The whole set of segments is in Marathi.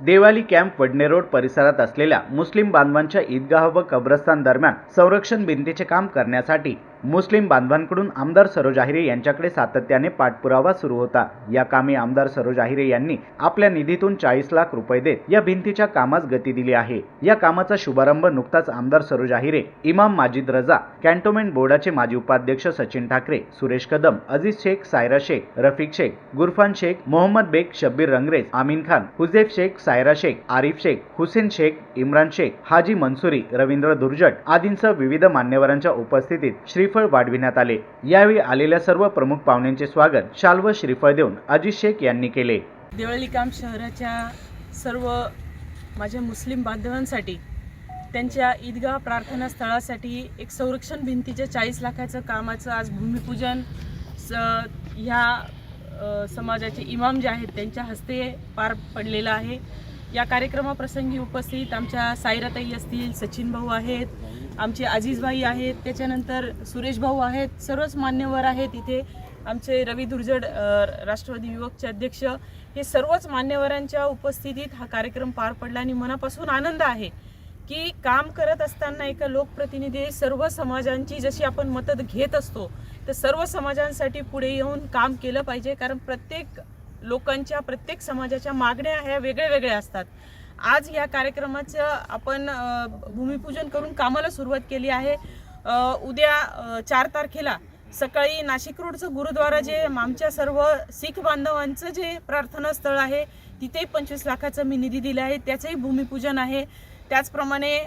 देवाली कॅम्प वडणे रोड परिसरात असलेल्या मुस्लिम बांधवांच्या ईदगाह व कब्रस्तान दरम्यान संरक्षण भिंतीचे काम करण्यासाठी मुस्लिम बांधवांकडून आमदार सरोज आहिरे यांच्याकडे सातत्याने पाठपुरावा सुरू होता. या कामी आमदार सरोज आहिरे यांनी आपल्या निधीतून चाळीस लाख रुपये देत या भिंतीच्या कामास गती दिली आहे. या कामाचा शुभारंभ नुकताच आमदार सरोज आहिरे इमाम माजिद रजा कॅन्टोन्मेंट बोर्डाचे माजी उपाध्यक्ष सचिन ठाकरे सुरेश कदम अजीज शेख सायरा शेख रफिक शेख गुरफान शेख मोहम्मद बेग शब्बीर रंगरेज आमीन खान हुजेफ शेख सायरा शेख आरिफ शेख हुसेन शेख इम्रान शेख हाजी मंसुरी रवींद्र दुर्जट आदींसह विविध मान्यवरांच्या उपस्थितीत श्रीफळ वाढविण्यात आले. यावेळी आलेल्या सर्व प्रमुख पाहुण्यांचे स्वागत शाल व श्रीफळ देऊन अजित शेख यांनी केले. देवळी काम शहराच्या सर्व माझ्या मुस्लिम बांधवांसाठी त्यांच्या ईदगाह प्रार्थना स्थळासाठी एक संरक्षण भिंतीच्या चाळीस लाखाचं कामाचं आज भूमिपूजन स ह्या समाजाचे इमाम जे आहेत त्यांच्या हस्ते पार पडलेलं आहे. या कार्यक्रमाप्रसंगी उपस्थित आमच्या सायराताई असतील सचिन भाऊ आहेत आमचे अजीजभाई आहेत त्याच्यानंतर सुरेश भाऊ आहेत सर्वच मान्यवर आहेत इथे. आमचे रवी दुर्जड राष्ट्रवादी युवकचे अध्यक्ष हे सर्वच मान्यवरांच्या उपस्थितीत हा कार्यक्रम पार पडला आणि मनापासून आनंद आहे की काम करत असताना एका लोकप्रतिनिधी सर्व समाजांची जशी आपण मदत घेत असतो तर सर्व समाजांसाठी पुढे येऊन काम केलं पाहिजे. कारण प्रत्येक लोकांच्या प्रत्येक समाजाच्या मागण्या ह्या वेगळ्या वेगळ्या असतात. आज या कार्यक्रमाचं आपण भूमिपूजन करून कामाला सुरुवात केली आहे. उद्या चार तारखेला सकाळी नाशिक रोडचं गुरुद्वारा जे आमच्या सर्व शीख बांधवांचं जे प्रार्थना स्थळ आहे तिथेही पंचवीस लाखाचं मी निधी दिला आहे. त्याचंही भूमिपूजन आहे. त्याचप्रमाणे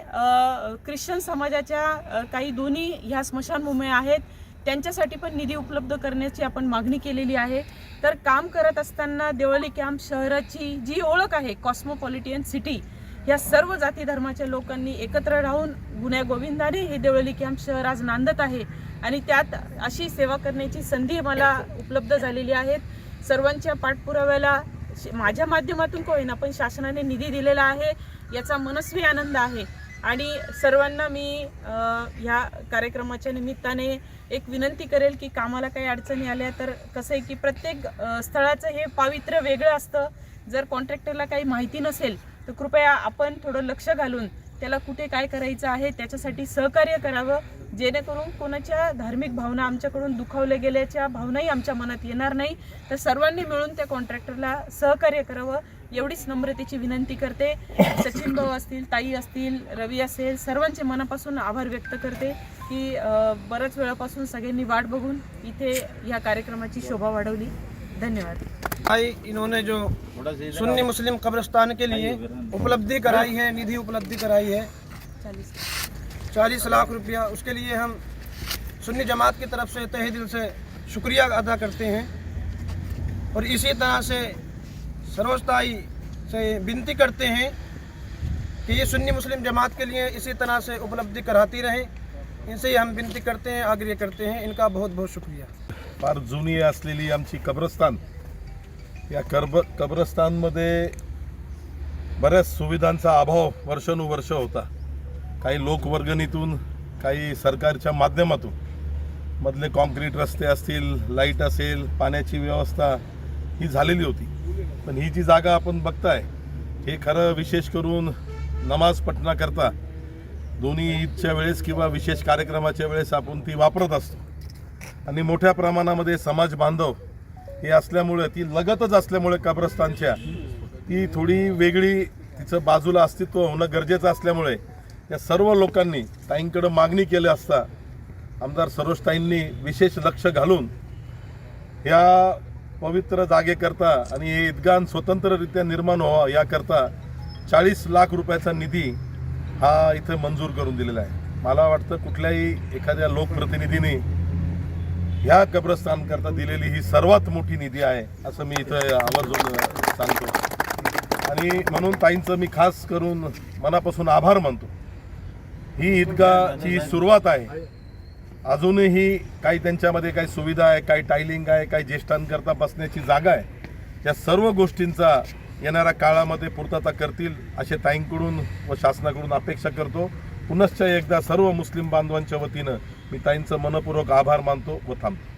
ख्रिश्चन समाजाच्या काही दोन्ही ह्या स्मशानभूमी आहेत. त्यांच्यासाठी पण निधी उपलब्ध करण्याची आपण मागणी केलेली आहे. तर काम करत असताना देवळी कॅम्प शहराची जी ओळख आहे कॉस्मोपॉलिटियन सिटी या सर्व जाती धर्माच्या लोकांनी एकत्र राहून गुन्ह्या गोविंदाने हे देवळी कॅम्प शहर आज नांदत आहे. आणि त्यात अशी सेवा करण्याची संधी मला उपलब्ध झालेली आहेत सर्वांच्या पाठपुराव्याला श- माझ्या माध्यमातून का होईना पण शासनाने निधी दिलेला आहे. याचा मनस्वी आनंद आहे. आणि सर्वांना मी ह्या कार्यक्रमाच्या निमित्ताने एक विनंती करेल की कामाला काही अडचणी आल्या तर कसं आहे की प्रत्येक स्थळाचं हे पावित्र्य वेगळं असतं. जर कॉन्ट्रॅक्टरला काही माहिती नसेल तर कृपया आपण थोडं लक्ष घालून त्याला कुठे काय करायचं आहे त्याच्यासाठी सहकार्य करावं. जेणेकरून कोणाच्या धार्मिक भावना आमच्याकडून दुखावल्या गेल्याच्या भावनाही आमच्या मनात येणार नाही. तर सर्वांनी मिळून त्या कॉन्ट्रॅक्टरला सहकार्य करावं. एवढीच नम्रतेची विनंती करते. सचिन भाऊ असतील ताई असतील रवी असेल सर्वांचे मनापासून आभार व्यक्त करते की बऱ्याच वेळापासून सगळ्यांनी वाट बघून इथे ह्या कार्यक्रमाची शोभा वाढवली. धन्यवाद. भाई इन्होंने जो सुन्नी मुस्लिम कब्रिस्तान के लिए उपलब्धि कराई है निधि उपलब्धि कराई है चालीस चालीस लाख रुपया उसके लिए हम सुन्नी जमात की तरफ़ से तहे दिल से शुक्रिया अदा करते हैं। और इसी तरह से सरोजताई से विनती करते हैं कि ये सुन्नी मुस्लिम जमात के लिए इसी तरह से उपलब्धि कराती रहें। इनसे ही हम विनती करते हैं आग्रह करते हैं इनका बहुत बहुत शुक्रिया। फार जुनी असलेली आमची कब्रस्तान। या कर्ब कब्रस्तानमध्ये बऱ्याच सुविधांचा अभाव वर्षानुवर्ष होता. काही लोकवर्गणीतून काही सरकारच्या माध्यमातून मधले कॉन्क्रीट रस्ते असतील लाइट असेल पाण्याची व्यवस्था ही झालेली होती. पण ही जी जागा आपण बघताय हे खरं विशेष करून नमाज पठणाकरता दोन्ही ईदच्या वेळेस किंवा विशेष कार्यक्रमाच्या वेळेस आपण ती वापरत असतो. आणि मोठ्या प्रमाणामध्ये समाज बांधव हे असल्यामुळे ती लगतच असल्यामुळे कब्रस्तानच्या ती थोडी वेगळी तिचं बाजूला अस्तित्व होणं गरजेचं असल्यामुळे या सर्व लोकांनी ताईंकडं मागणी केली असता आमदार सरोजताईंनी विशेष लक्ष घालून या पवित्र जागेकरता आणि हे ईदगान स्वतंत्ररित्या निर्माण व्हावा याकरता चाळीस लाख रुपयाचा निधी हा इथे मंजूर करून दिलेला आहे. मला वाटतं कुठल्याही एखाद्या लोकप्रतिनिधीने ह्या कब्रस्तानकरता दिलेली ही सर्वात मोठी निधी आहे असं मी इथं आवर्जून सांगतो. आणि म्हणून ताईंचं मी खास करून मनापासून आभार मानतो. ही ईदगाची सुरुवात आहे. अजूनही काही त्यांच्यामध्ये काही सुविधा आहे काही टायलिंग आहे काही ज्येष्ठांकरता बसण्याची जागा आहे. या सर्व गोष्टींचा येणाऱ्या काळामध्ये पूर्तता करतील असे ताईंकडून व शासनाकडून अपेक्षा करतो. पुनश्च एकदा सर्व मुस्लिम बांधवांच्या वतीनं मी ताईंचं मनपूर्वक आभार मानतो व थांबतो.